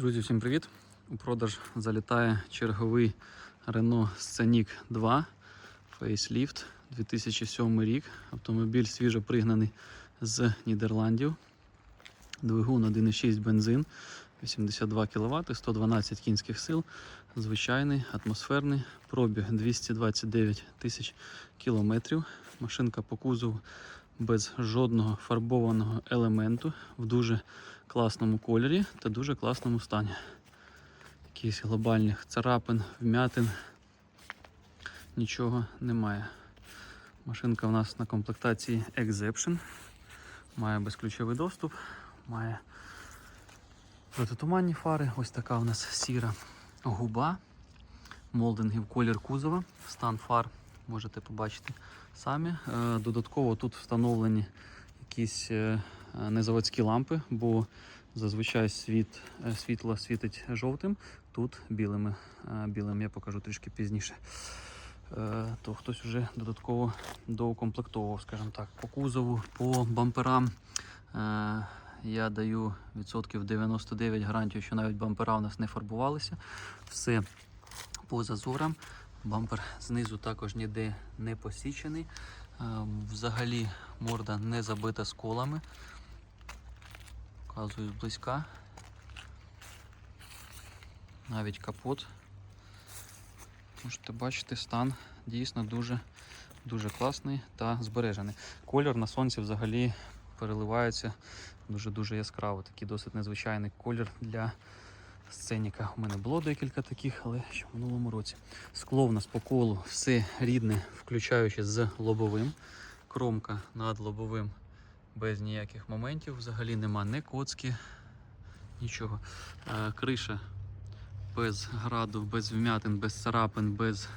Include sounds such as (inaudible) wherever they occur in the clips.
Друзі, всім привіт! У продаж залітає черговий Renault Scenic 2 Facelift 2007 рік. Автомобіль свіжо пригнаний з Нідерландів. Двигун 1,6 бензин, 82 кВт, 112 кінських сил, звичайний, атмосферний, пробіг 229 тисяч кілометрів. Машинка по кузову без жодного фарбованого елементу в дуже класному кольорі та дуже класному стані. Якихось глобальних царапин, вмятин. Нічого немає. Машинка у нас на комплектації Exception. Має безключовий доступ, має протитуманні фари. Ось така у нас сіра губа. Молдингів колір кузова, стан фар можете побачити самі. Е, Додатково тут встановлені якісь е, е, незаводські лампи, бо зазвичай світ, е, світло світить жовтим, тут білими. Е, Білим я покажу трішки пізніше. То хтось вже додатково доукомплектовував, скажімо так. По кузову, по бамперам я даю відсотків 99 гарантію, що навіть бампера у нас не фарбувалися. Все по зазорам. Бампер знизу також ніде не посічений. Взагалі морда не забита сколами. Показую зблизька. Навіть капот. Можете бачити, стан дійсно дуже, дуже класний та збережений. Колір на сонці взагалі переливається дуже-дуже яскраво. Такий досить незвичайний колір для сценіка. У мене було декілька таких, але ще в минулому році. Скло в нас по колу все рідне, включаючи з лобовим. Кромка над лобовим без ніяких моментів. Взагалі нема ні коцки, нічого. Е, Криша без граду, без вмятин, без царапин, без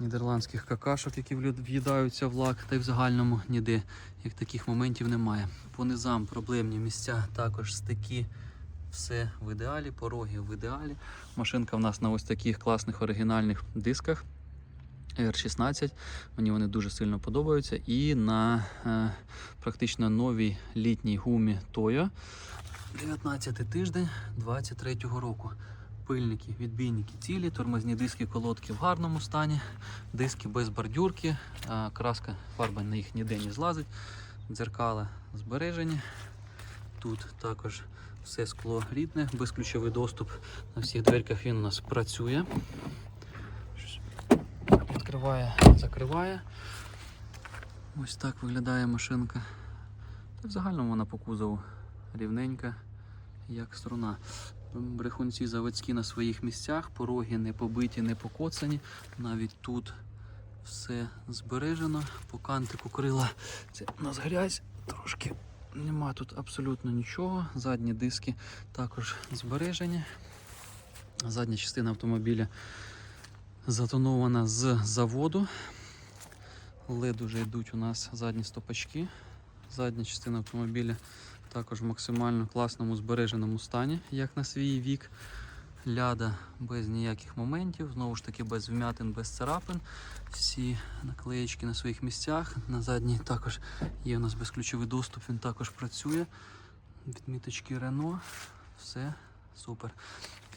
нідерландських какашок, які в'їдаються в лак, та й в загальному ніде як таких моментів немає. По низам проблемні місця також стики. Все в ідеалі, пороги в ідеалі. Машинка в нас на ось таких класних оригінальних дисках R16. Мені вони дуже сильно подобаються. І на е, практично новій літній гумі Toyo 19 тиждень 23-го року. Пильники, відбійники цілі, тормозні диски, колодки в гарному стані, диски без бордюрки, а, краска, фарба на їх ніде не злазить, дзеркала збережені. Тут також все скло рідне, безключовий доступ на всіх дверках він у нас працює. Відкриває, закриває. Ось так виглядає машинка. Та в загальному вона по кузову рівненька, як струна. Брехунці заводські на своїх місцях, пороги не побиті, не покоцані. Навіть тут все збережено. По кантику крила це у нас грязь трошки. Нема тут абсолютно нічого. Задні диски також збережені. Задня частина автомобіля затонована з заводу. Лед уже йдуть у нас задні стопачки. Задня частина автомобіля також в максимально класному збереженому стані, як на свій вік. Ляда без ніяких моментів, знову ж таки без вмятин, без царапин. Всі наклеєчки на своїх місцях. На задній також є у нас безключовий доступ, він також працює. Відміточки Рено. Все супер.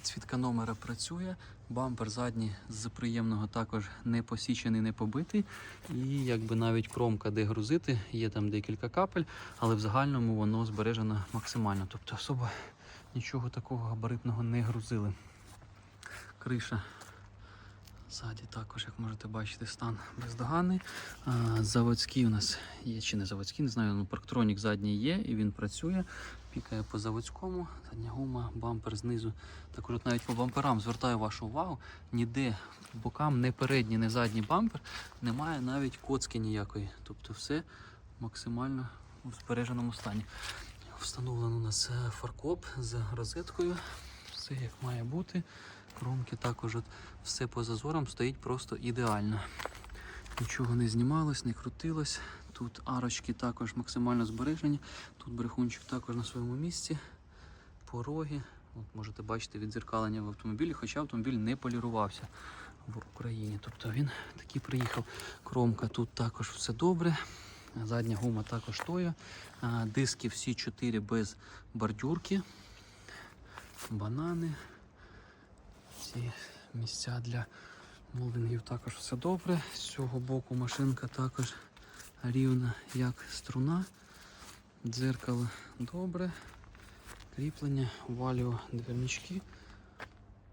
Підсвітка номера працює. Бампер задній з приємного також не посічений, не побитий. І якби навіть кромка, де грузити, є там декілька капель, але в загальному воно збережено максимально. Тобто особо нічого такого габаритного не грузили. Криша ззаді також, як можете бачити, стан бездоганний. Заводський у нас є чи не заводський, не знаю, ну парктронік задній є і він працює. Пікає по заводському, задня гума, бампер знизу. Також навіть по бамперам звертаю вашу увагу, ніде бокам не передній, не задній бампер, немає навіть коцки ніякої. Тобто все максимально у збереженому стані. Встановлено у нас е, фаркоп з розеткою. Все як має бути. Кромки також от все по зазорам стоїть просто ідеально. Нічого не знімалось, не крутилось. Тут арочки також максимально збережені. Тут брехунчик також на своєму місці. Пороги. От можете бачити відзеркалення в автомобілі, хоча автомобіль не полірувався в Україні. Тобто він такий приїхав. Кромка тут також все добре. Задня гума також тоя. Диски всі чотири без бордюрки. банани. Ці місця для молдингів також все добре. З цього боку машинка також рівна, як струна. Дзеркало добре. Кріплення, валіо, двірнички.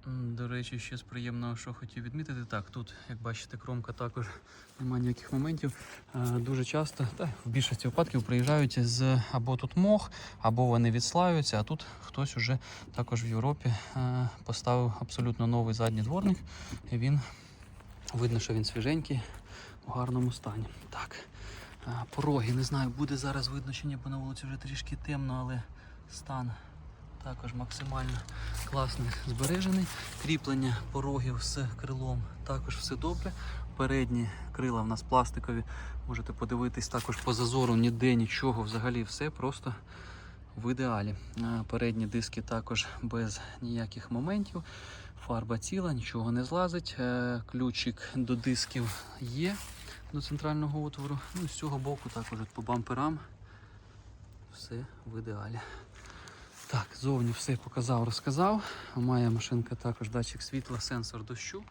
До речі, ще з приємного, що хотів відмітити, так, тут, як бачите, кромка також немає ніяких моментів. Е, Дуже часто, та в більшості випадків приїжджають з або тут мох, або вони відслаюються, а тут хтось уже також в Європі е, поставив абсолютно новий задній дворник. І він видно, що він свіженький, в гарному стані. Так, е, пороги, не знаю, буде зараз видно чи ні, бо на вулиці вже трішки темно, але стан також максимально класний збережений. Кріплення порогів з крилом також все добре. Передні крила в нас пластикові. Можете подивитись також по зазору, ніде нічого, взагалі все просто в ідеалі. Передні диски також без ніяких моментів. Фарба ціла, нічого не злазить. Е, Ключик до дисків є до центрального отвору. Ну з цього боку також по бамперам все в ідеалі. Так, зовні все показав, розказав. Має машинка також датчик світла, сенсор дощу,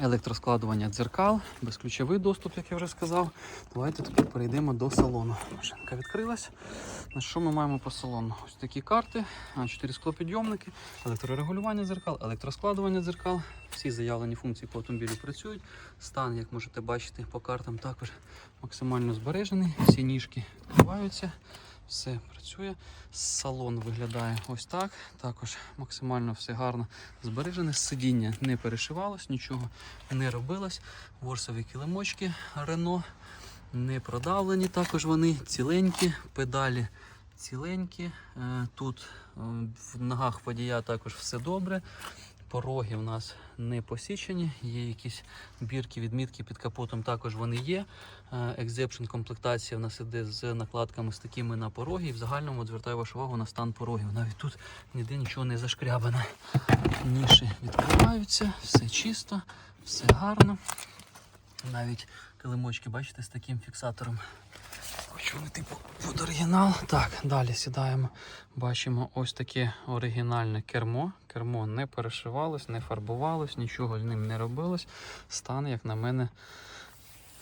електроскладування дзеркал, безключовий доступ, як я вже сказав. Давайте тепер перейдемо до салону. Машинка відкрилась. Що ми маємо по салону? Ось такі карти, 4 склопідйомники, електрорегулювання дзеркал, електроскладування дзеркал. Всі заявлені функції по автомобілю працюють. Стан, як можете бачити, по картам також максимально збережений. Всі ніжки відкриваються. Все працює. Салон виглядає ось так. Також максимально все гарно збережене. Сидіння не перешивалось, нічого не робилось. Ворсові килимочки Рено не продавлені. Також вони ціленькі, педалі ціленькі. Е, Тут е, в ногах водія також все добре. Пороги в нас не посічені, є якісь бірки, відмітки під капотом, також вони є. Екзепшн комплектація в нас іде з накладками з такими на пороги. І в загальному звертаю вашу увагу на стан порогів. Навіть тут ніде нічого не зашкрябане. Ніші відкриваються, все чисто, все гарно. Навіть килимочки, бачите, з таким фіксатором. Хочу вони типу під оригінал. Так, далі сідаємо. Бачимо ось таке оригінальне кермо. Кермо не перешивалось, не фарбувалось, нічого з ним не робилось. Стан, як на мене,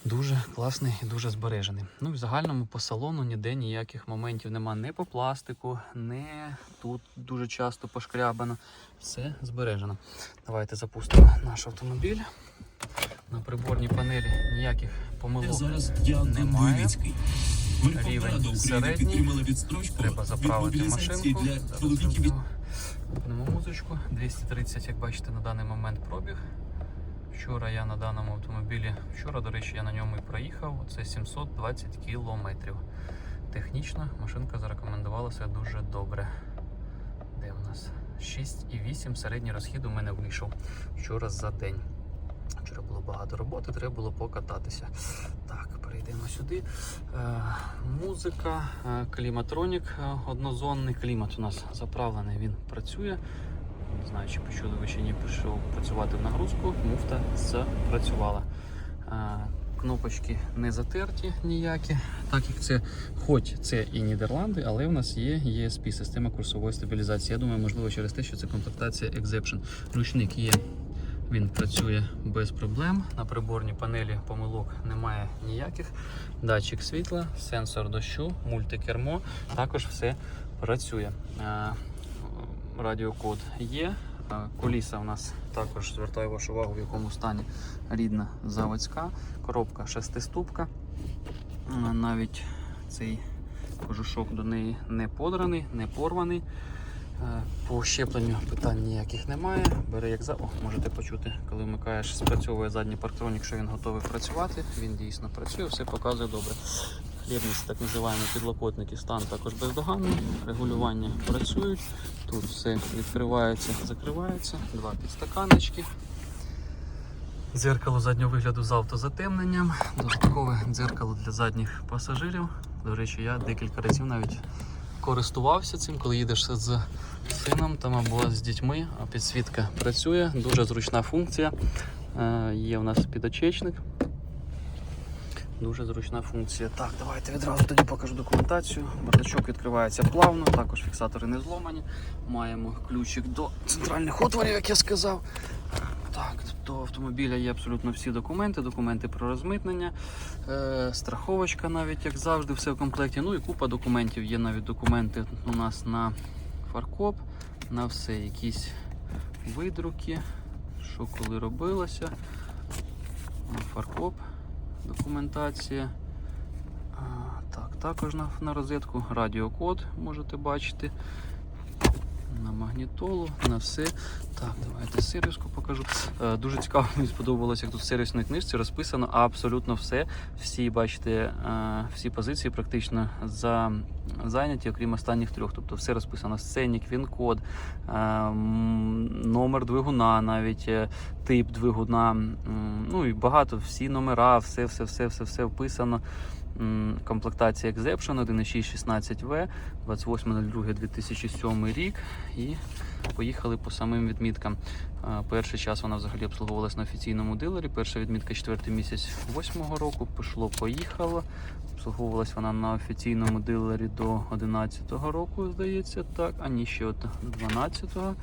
дуже класний і дуже збережений. Ну і в загальному по салону ніде ніяких моментів нема. Не по пластику, не тут дуже часто пошкрябано. Все збережено. Давайте запустимо наш автомобіль. На приборній панелі ніяких помилок Зараз Янко немає. Рівень Рада середній. Треба заправити машинку. Вимкнемо музичку. 230, як бачите, на даний момент пробіг. Вчора я на даному автомобілі, вчора, до речі, я на ньому і проїхав. Це 720 кілометрів. Технічно машинка зарекомендувала себе дуже добре. Де в нас? 6,8 середній розхід у мене вийшов вчора за день. Вчора було багато роботи, треба було покататися. Так, перейдемо сюди. Е, музика, е, кліматронік, е, однозонний клімат у нас заправлений, він працює. Не знаю, чи почули ви чи ні, пішов працювати в нагрузку, муфта запрацювала. Кнопочки не затерті ніякі, так як це, хоч це і Нідерланди, але в нас є ESP, система курсової стабілізації. Я думаю, можливо, через те, що це комплектація Exception. Ручник є, він працює без проблем. На приборній панелі помилок немає ніяких. Датчик світла, сенсор дощу, мультикермо. Також все працює. Е, Радіокод є. Е, Коліса у нас також звертаю вашу увагу, в якому стані рідна заводська. Коробка шестиступка. Е, Навіть цей кожушок до неї не подраний, не порваний. Е, По щепленню питань ніяких немає. Бере як за. О, можете почути, коли вмикаєш, спрацьовує задній парктронік, що він готовий працювати. Він дійсно працює, все показує добре. Хлібниці, так називаємо підлокотники, стан також бездоганний. Регулювання працюють. Тут все відкривається, закривається. Два підстаканнички. Дзеркало заднього вигляду з автозатемненням. Додаткове дзеркало для задніх пасажирів. До речі, я декілька разів навіть користувався цим, коли їдеш з сином там або з дітьми, а підсвітка працює. Дуже зручна функція. Е, Є у нас підочечник. Дуже зручна функція. Так, давайте відразу тоді покажу документацію. Бардачок відкривається плавно, також фіксатори не зломані. Маємо ключик до центральних отворів, як я сказав. Так, до автомобіля є абсолютно всі документи, документи про розмитнення, е, страховочка навіть, як завжди, все в комплекті. Ну і купа документів. Є навіть документи у нас на фаркоп, на все, якісь видруки, що коли робилося. Фаркоп, документація. А, так, також на, на розетку радіокод можете бачити. На магнітолу, на все. Так, давайте сервіску покажу. Е, дуже цікаво, мені сподобалося, як тут в сервісній книжці розписано абсолютно все. Всі, бачите, е, всі позиції практично за, зайняті, окрім останніх трьох. Тобто все розписано: сценік, він-код, е, номер двигуна, навіть тип двигуна. Ну і багато, всі номера, все, все, все, все, все вписано. Комплектація Exception 1.616V, 28.02.2007 рік. І поїхали по самим відміткам. Перший час вона взагалі обслуговувалась на офіційному дилері. Перша відмітка 4 місяць 8 року. Пішло, поїхало. Обслуговувалась вона на офіційному дилері до 11 року, здається, так, а ні, ще от 12-го.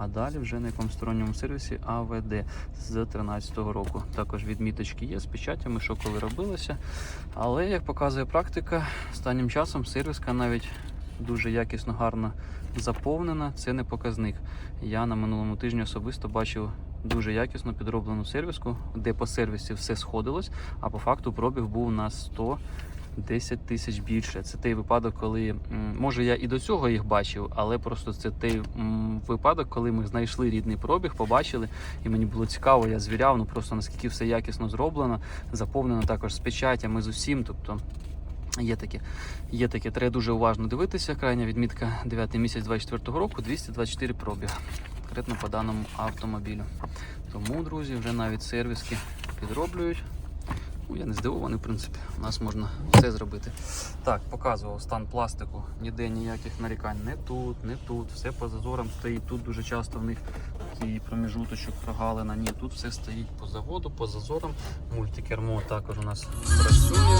А далі вже на якомусь сторонньому сервісі АВД з 13 року. Також відміточки є з печатями, що коли робилося. Але як показує практика, останнім часом сервіска навіть дуже якісно гарно заповнена. Це не показник. Я на минулому тижні особисто бачив дуже якісно підроблену сервіску, де по сервісі все сходилось, а по факту пробіг був на 100 10 тисяч більше. Це той випадок, коли може я і до цього їх бачив, але просто це той випадок, коли ми знайшли рідний пробіг, побачили, і мені було цікаво, я звіряв, ну просто наскільки все якісно зроблено, заповнено також з печатями, з усім. Тобто Є таке, є таке, треба дуже уважно дивитися. Крайня відмітка 9 місяць 24 року, 224 пробіг. Конкретно по даному автомобілю. Тому, друзі, вже навіть сервіски підроблюють. Я не здивований, в принципі, у нас можна все зробити. Так, показував стан пластику, ніде ніяких нарікань. Не тут, не тут. Все по зазорам стоїть. Тут дуже часто в них такий проміжуточок прогалина. Ні, тут все стоїть по заводу, по зазорам. Мультикермо також у нас працює.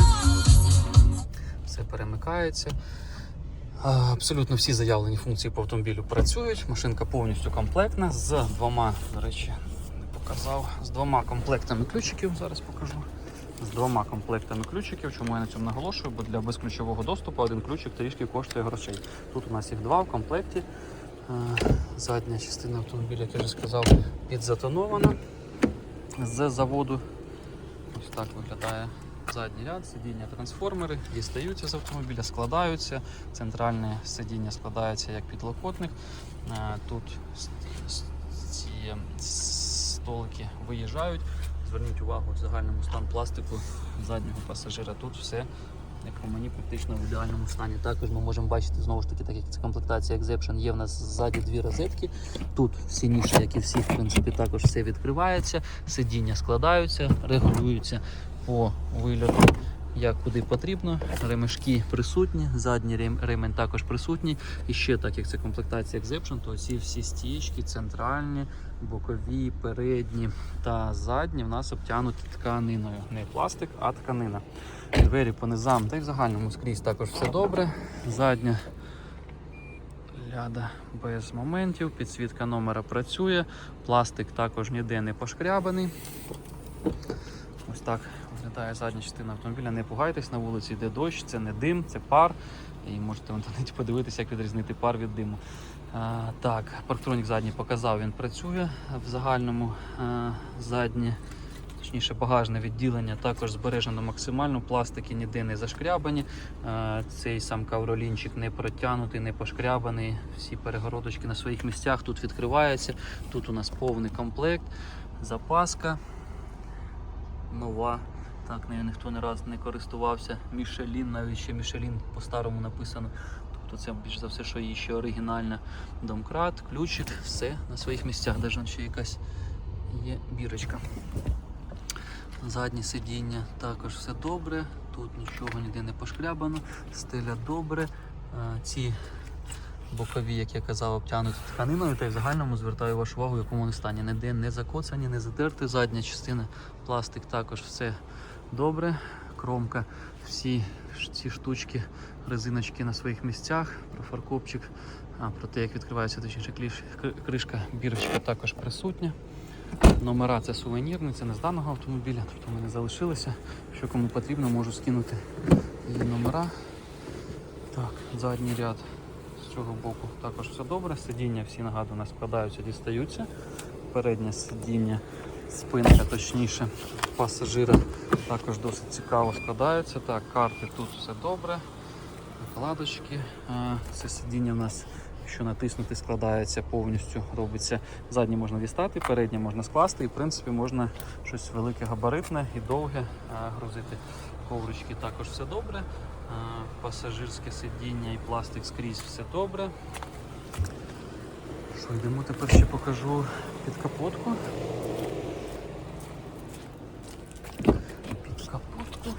Все перемикається. Абсолютно всі заявлені функції по автомобілю працюють. Машинка повністю комплектна з двома, до речі, не показав, з двома комплектами ключиків. Зараз покажу. З двома комплектами ключиків. Чому я на цьому наголошую? Бо для безключового доступу один ключик трішки коштує грошей. Тут у нас їх два в комплекті. Е, Задня частина автомобіля, як я вже сказав, підзатонована з заводу. Ось так виглядає задній ряд, сидіння трансформери дістаються з автомобіля, складаються. Центральне сидіння складається як підлокотник. Е, Тут ці столики виїжджають. Зверніть увагу в загальному стан пластику заднього пасажира. Тут все, як по мені, практично в ідеальному стані. Також ми можемо бачити знову ж таки, так як це комплектація Exception, є в нас ззаді дві розетки. Тут всі ніші, як і всі, в принципі, також все відкривається, сидіння складаються, регулюються по вильоту. Як куди потрібно, ремешки присутні, задній ремень також присутній. І ще так як це комплектація Exception, то ці всі стічки, центральні, бокові, передні та задні в нас обтянуті тканиною. Не пластик, а тканина. Двері по низам, та й в загальному скрізь також все добре. Задня ляда без моментів, підсвітка номера працює, пластик також ніде не пошкрябаний. Ось так виглядає задня частина автомобіля. Не пугайтесь, на вулиці йде дощ, це не дим, це пар. І можете в (laughs) інтернеті подивитися, як відрізнити пар від диму. А, так, парктронік задній показав, він працює в загальному а, заднє, точніше багажне відділення також збережено максимально, пластики ніде не зашкрябані. А, цей сам кавролінчик не протягнутий, не пошкрябаний. Всі перегородочки на своїх місцях тут відкриваються. Тут у нас повний комплект, запаска нова. Так, нею ніхто не раз не користувався. Мішелін, навіть ще Мішелін по-старому написано. Тобто це більш за все, що її ще оригінальна. Домкрат, ключик, все на своїх місцях. Навіть ще якась є бірочка. Заднє сидіння також все добре. Тут нічого ніде не пошкрябано, стиля добре. Е, Ці бокові, як я казав, обтягнуті тканиною, та й в загальному звертаю вашу увагу, в якому вони стані. Ніде не закоцані, не затерти. Задня частина, пластик також все добре. кромка, всі ці штучки, резиночки на своїх місцях, про фаркопчик, а, про те, як відкривається точніше кришка, бірочка також присутня. Номера це сувенірні, це не з даного автомобіля, тобто вони залишилися. Якщо кому потрібно, можу скинути її номера. Так, задній ряд з цього боку також все добре. Сидіння всі нагадую, складаються, дістаються. Переднє сидіння, спинка, точніше, пасажира також досить цікаво складаються. Так, карти тут все добре. Накладочки. Це сидіння у нас, якщо натиснути, складається повністю, робиться. Заднє можна дістати, переднє можна скласти і в принципі можна щось велике габаритне і довге грузити. Коврички також все добре. Пасажирське сидіння і пластик скрізь все добре. Що, йдемо тепер ще покажу під капотку. Під капотку.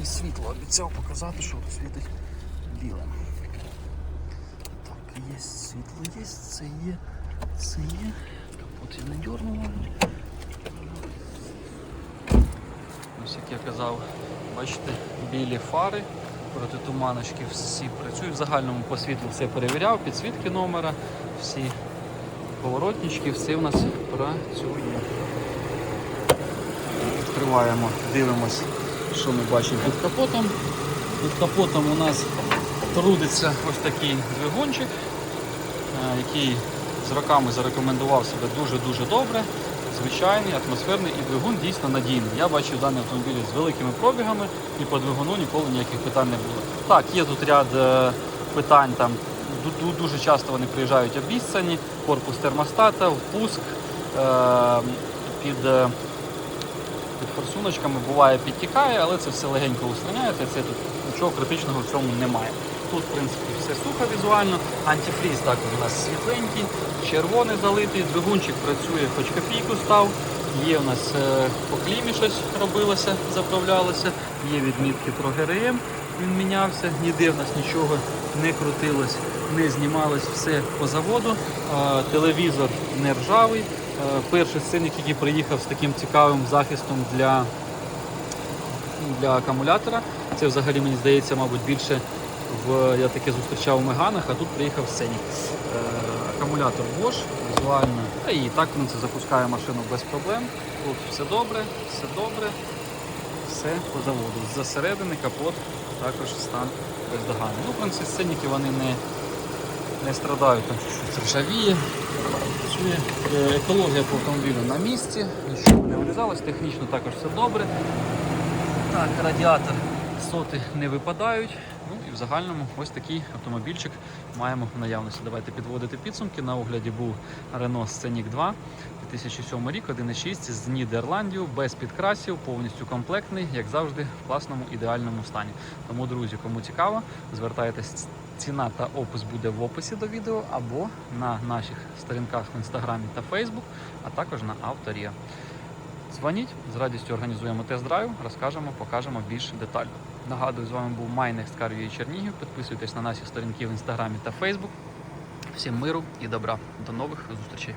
І світло обіцяв показати, що тут світить білим. Так, є світло, є, це є, це є. Капот я не дернула. Ось як я казав, бачите, білі фари, протитуманочки всі працюють. В загальному по світлу все перевіряв, підсвітки номера, всі поворотнички, все в нас працює. Відкриваємо, дивимось, що ми бачимо під капотом. Під капотом у нас трудиться ось такий двигунчик, е, який з роками зарекомендував себе дуже-дуже добре. Звичайний, атмосферний і двигун дійсно надійний. Я бачив даний автомобіль з великими пробігами і по двигуну ніколи ніяких питань не було. Так, є тут ряд е, питань, там ду- ду- дуже часто вони приїжджають обіцяні, корпус термостата, впуск е, під, е, форсуночками буває підтікає, але це все легенько устраняється, це тут нічого критичного в цьому немає. Тут, в принципі, все сухо візуально. Антифріз також у нас світленький, червоний залитий, двигунчик працює, хоч копійку став. Є у нас е, по клімі щось робилося, заправлялося, є відмітки про ГРМ, він мінявся, ніде в нас нічого не крутилось, не знімалось, все по заводу. Телевізор не ржавий. Е, перший сценник, який приїхав з таким цікавим захистом для для акумулятора. Це взагалі мені здається, мабуть, більше в я таке зустрічав у Меганах, а тут приїхав Сценік. Е, акумулятор Bosch, візуально. І так він це запускає машину без проблем. Тут все добре, все добре, все по заводу. З середини капот також стан бездоганний. Ну, в принципі, сценіки вони не, не страдають, там щось ржавіє. Е, Екологія по автомобілю на місці, нічого не вилізалось, технічно також все добре. Так, радіатор соти не випадають. Ну і в загальному ось такий автомобільчик маємо в наявності. Давайте підводити підсумки. На огляді був Renault Scenic 2, 2007 рік, 1.6 з Нідерландів, без підкрасів, повністю комплектний, як завжди, в класному ідеальному стані. Тому, друзі, кому цікаво, звертайтесь. Ціна та опис буде в описі до відео або на наших сторінках в інстаграмі та Фейсбук, а також на Авторія. Дзвоніть, з радістю організуємо тест-драйв, розкажемо, покажемо більш детально. Нагадую, з вами був MyNextCar UA Чернігів. Підписуйтесь на наші сторінки в інстаграмі та Фейсбук. Всім миру і добра. До нових зустрічей.